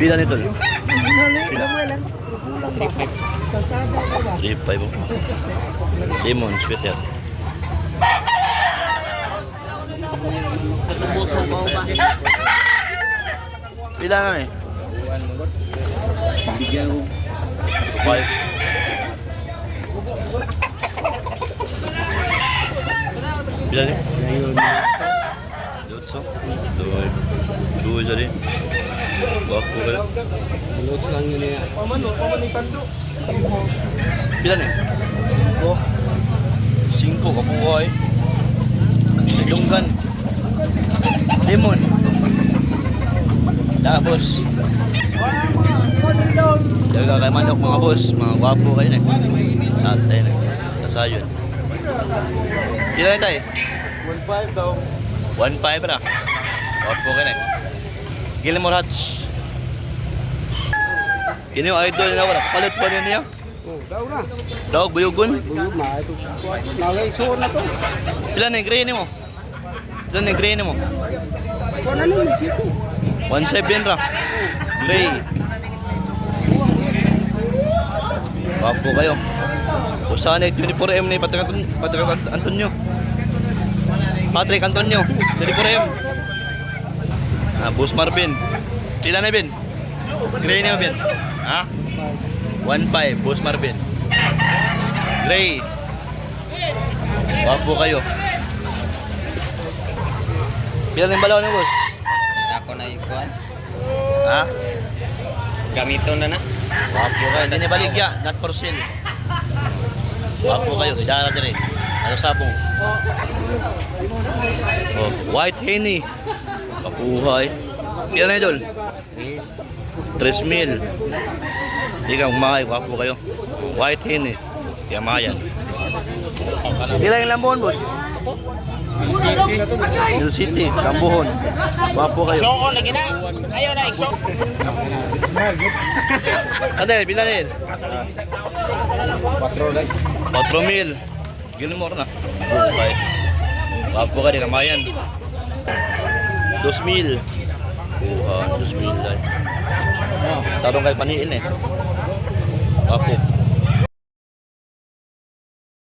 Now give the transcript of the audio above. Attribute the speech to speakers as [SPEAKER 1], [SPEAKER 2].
[SPEAKER 1] Pila nito?
[SPEAKER 2] Pila mo lang. Ba?
[SPEAKER 1] 3.5 oh. Lemon,
[SPEAKER 3] ba?
[SPEAKER 1] Pila na eh?
[SPEAKER 4] Bigyan ko.
[SPEAKER 1] 5. Pila ni?
[SPEAKER 4] Ngayon,
[SPEAKER 1] Lutso. Doy. Chuy sa rin. Wapo kayo.
[SPEAKER 4] loads lang yun eh.
[SPEAKER 1] Pila ni? 5. 5 kapuhay. Dunggan. Lemon. Tapos. Daga kay manok mga boss. Mga gwapo kayo na. Tatay na. Kasayon. Pila na tayo?
[SPEAKER 4] 1.5 daw.
[SPEAKER 1] 1.5 na. Gwapo ka na. Gilmore Hutch. Kini yung idol na wala. Palit pa rin niya.
[SPEAKER 4] Oh, daw na.
[SPEAKER 1] Daw, buyugon.
[SPEAKER 4] Buyog na. Ito. Nagay suon na to.
[SPEAKER 1] Pila na yung gray ni mo? Pila na yung gray ni mo?
[SPEAKER 4] Kuha na lang, city.
[SPEAKER 1] 1.7 ra. Gray. Gwapo kayo. Usahan na 24M ni Patrick, Anton Patrick Ant- Antonio. Patrick Antonio, 24M. Ah, Boss Marvin. Pila na bin? Gray niya bin? Ha? 1.5, Boss Marvin. Gray. Gwapo kayo. Pila na yung balaw ni boss?
[SPEAKER 3] Ako na ikuan.
[SPEAKER 1] Ha?
[SPEAKER 3] Gamito na na.
[SPEAKER 1] Wapo kayo. Hindi niya baligya. Not for sale. Wapo kayo. Idara dire. Ano sabong? Oh, white henny. Kapuhay. Kailan na idol? 3 mil. Hindi ka umakay. Wapo kayo. White henny. Kaya mayan. Ilan yung lambon, boss? Hill City, Lambuhon. Wapo kayo.
[SPEAKER 3] lagi na. Ayaw na ikso.
[SPEAKER 1] Ano yun? Bilan yun?
[SPEAKER 4] 4 lang.
[SPEAKER 1] 4 mil. Gilmore na. Bukay. Wapo ka, di kamayan. 2 mil. Buha, 2 mil lang. Tarong kay paniin eh. Wapo.